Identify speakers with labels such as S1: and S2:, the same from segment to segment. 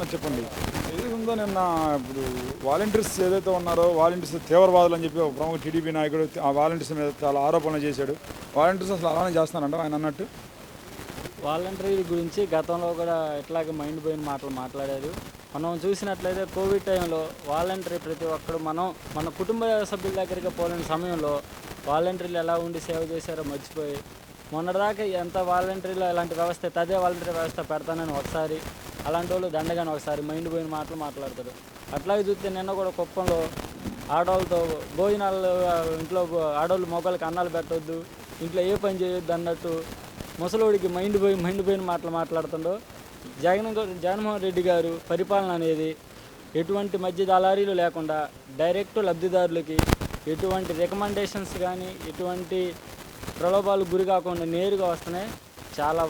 S1: చేస్తున్నారు చెప్పండి. ఏది ఉందో నిన్న ఇప్పుడు వాలంటీర్స్ ఏదైతే ఉన్నారో వాలంటీర్స్ తీవ్రవాదులు అని చెప్పి ఒక ప్రముఖ టీడీపీ నాయకుడు ఆ వాలంటీర్స్ మీద చాలా ఆరోపణలు చేశాడు. వాలంటీర్స్ అసలు అలానే చేస్తున్నారంట ఆయన అన్నట్టు?
S2: వాలంటరీ గురించి గతంలో కూడా ఇట్లాగే మైండ్ పోయిన మాటలు మాట్లాడారు. మనం చూసినట్లయితే కోవిడ్ టైంలో వాలంటరీ ప్రతి ఒక్కరు మనం మన కుటుంబ సభ్యుల దగ్గరికి పోలేని సమయంలో వాలంటీర్లు ఎలా ఉండి సేవ చేశారో మర్చిపోయి మొన్నటిదాకా ఎంత వాలంటీర్లో ఇలాంటి వ్యవస్థ తదే అదే వ్యవస్థ పెడతానని ఒకసారి అలాంటి వాళ్ళు దండగాని ఒకసారి మైండ్ పోయిన మాటలు మాట్లాడతారు. అట్లాగే చూస్తే నిన్న కూడా కుప్పంలో ఆడవాళ్ళతో భోజనాలు ఇంట్లో ఆడవాళ్ళు మొక్కలకి అన్నాలు పెట్టొద్దు ఇంట్లో ఏ పని చేయొద్దు అన్నట్టు ముసలోడికి మైండ్ పోయి మైండ్ పోయిన మాటలు మాట్లాడుతుండో జగన్ జగన్మోహన్ రెడ్డి గారు పరిపాలన అనేది ఎటువంటి మధ్య దళారీలు లేకుండా డైరెక్ట్ లబ్ధిదారులకి ఎటువంటి రికమెండేషన్స్ కానీ ఎటువంటి ప్రలోభాలు గురి కాకుండా నేరుగా వస్తున్నాయి చాలా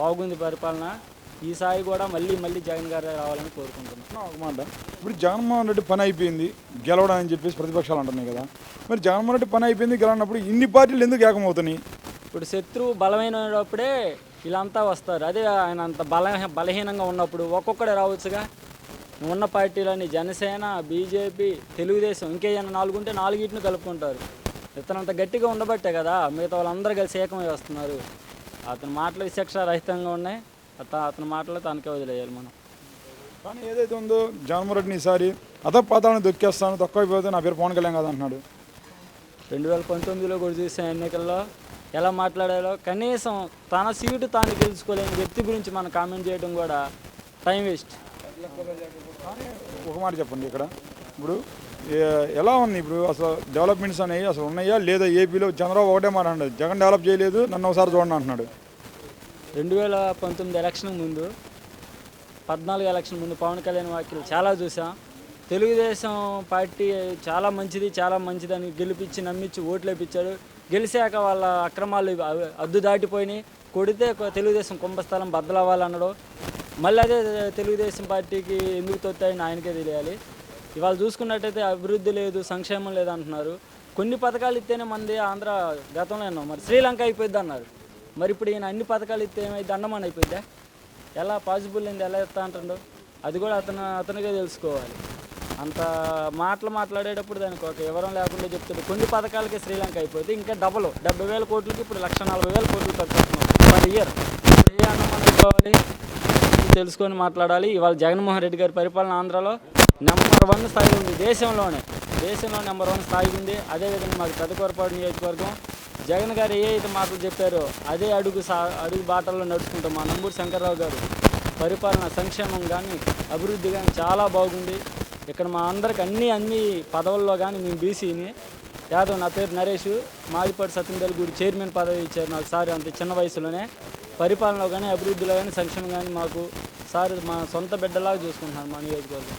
S2: బాగుంది పరిపాలన. ఈసారి కూడా మళ్ళీ మళ్ళీ జగన్ గారు రావాలని కోరుకుంటున్నాను
S1: ఒక మాట ఇప్పుడు జగన్మోహన్ రెడ్డి పని అయిపోయింది గెలవడం అని చెప్పేసి ప్రతిపక్షాలు అంటున్నాయి కదా. మరి జగన్మోహన్ రెడ్డి పని అయిపోయింది గెలవనప్పుడు ఇన్ని పార్టీలు ఎందుకు ఏకమవుతున్నాయి?
S2: ఇప్పుడు శత్రువు బలమైనప్పుడే వీళ్ళంతా వస్తారు. అదే ఆయన అంత బల బలహీనంగా ఉన్నప్పుడు ఒక్కొక్కడే రావచ్చుగా. ఉన్న పార్టీలని జనసేన బీజేపీ తెలుగుదేశం ఇంకేమైనా నాలుగు ఉంటే నాలుగిటిని కలుపుకుంటారు. ఇతనంత గట్టిగా ఉండబట్టే కదా మిగతా వాళ్ళందరూ కలిసి ఏకమై వస్తున్నారు. అతని మాటలు విశిక్ష రహితంగా ఉన్నాయి. అతని మాటలు తనకే వదిలేయాలి మనం.
S1: కానీ ఏదైతే ఉందో జగన్మోహన్ రెడ్డిని ఈసారి అధపాతాలను దొక్కేస్తాను తక్కువ అయిపోతే నా పేరు పవన్ కళ్యాణ్ కదా అంటున్నాడు.
S2: రెండు వేల పంతొమ్మిదిలో కూడా చూసిన ఎన్నికల్లో ఎలా మాట్లాడాలో కనీసం తన సీటు తాను గెలుచుకోలేని వ్యక్తి గురించి మనం కామెంట్ చేయడం కూడా టైం వేస్ట్.
S1: ఒక మాట చెప్పండి ఇక్కడ. ఇప్పుడు ఎలా ఉంది ఇప్పుడు? అసలు డెవలప్మెంట్స్ అనేవి అసలు ఉన్నాయా లేదా? ఏపీలో చంద్రబాబు ఒకటే మాట అన్నాడు జగన్ డెవలప్ చేయలేదు నన్ను ఒకసారి చూడండి అంటున్నాడు.
S2: రెండు వేల పంతొమ్మిది ఎలక్షన్ ముందు పద్నాలుగు ఎలక్షన్ ముందు పవన్ కళ్యాణ్ వ్యాఖ్యలు చాలా చూసాం. తెలుగుదేశం పార్టీ చాలా మంచిది చాలా మంచిది అని గెలిపించి నమ్మించి ఓట్లు వేపించాడు. గెలిచాక వాళ్ళ అక్రమాలు అద్దు దాటిపోయినాయి. కొడితే తెలుగుదేశం కుంభస్థలం బద్దలవ్వాలన్నాడు. మళ్ళీ అదే తెలుగుదేశం పార్టీకి ఎందుకు తొత్తాయని ఆయనకే తెలియాలి. ఇవాళ చూసుకున్నట్టయితే అభివృద్ధి లేదు సంక్షేమం లేదు అంటున్నారు. కొన్ని పథకాలు ఇస్తేనే మంది ఆంధ్ర గతంలో విన్నాం మరి శ్రీలంక అయిపోయింది అన్నారు మరి ఇప్పుడు ఈయన అన్ని పథకాలు ఇస్తే ఏమైతే అండమాన్ అయిపోయిందా? ఎలా పాసిబుల్ అయింది? ఎలా ఇస్తా అంటుండో? అది కూడా అతను అతనికే తెలుసుకోవాలి. అంత మాటలు మాట్లాడేటప్పుడు దానికి ఒక వివరం లేకుండా చెప్తాడు. కొన్ని పథకాలకి శ్రీలంక అయిపోతే ఇంకా డబల్ డెబ్బై వేల కోట్లకి ఇప్పుడు లక్ష నలభై వేల కోట్లు తగ్గుతున్నాం పర్ ఇయర్ ఇప్పుడు ఏ అన్నమాన్ అయిపోవాలి తెలుసుకొని మాట్లాడాలి. ఇవాళ జగన్మోహన్ రెడ్డి గారి పరిపాలన ఆంధ్రాలో నెంబర్ వన్ స్థాయి ఉంది దేశంలోనే. దేశంలో నెంబర్ వన్ స్థాయి ఉంది. అదేవిధంగా మాకు పెద్దకొరపాడు నియోజకవర్గం. జగన్ గారు ఏ అయితే మాటలు చెప్పారో అదే అడుగు సా అడుగు బాటల్లో నడుచుకుంటాం మా నంబూరు శంకర్రావు గారు పరిపాలన సంక్షేమం కానీ అభివృద్ధి కానీ చాలా బాగుంది. ఇక్కడ మా అందరికి అన్ని అన్ని పదవుల్లో కానీ మేము బీసీని యాదవ్ నా పేరు నరేష్ మాదిపాటి సత్యందల్ గుడి చైర్మన్ పదవి ఇచ్చారు నాకు సార్ అంత చిన్న వయసులోనే. పరిపాలనలో కానీ అభివృద్ధిలో కానీ సంక్షేమం కానీ మాకు సార్ మా సొంత బిడ్డలాగా చూసుకుంటున్నాను మా నియోజకవర్గం.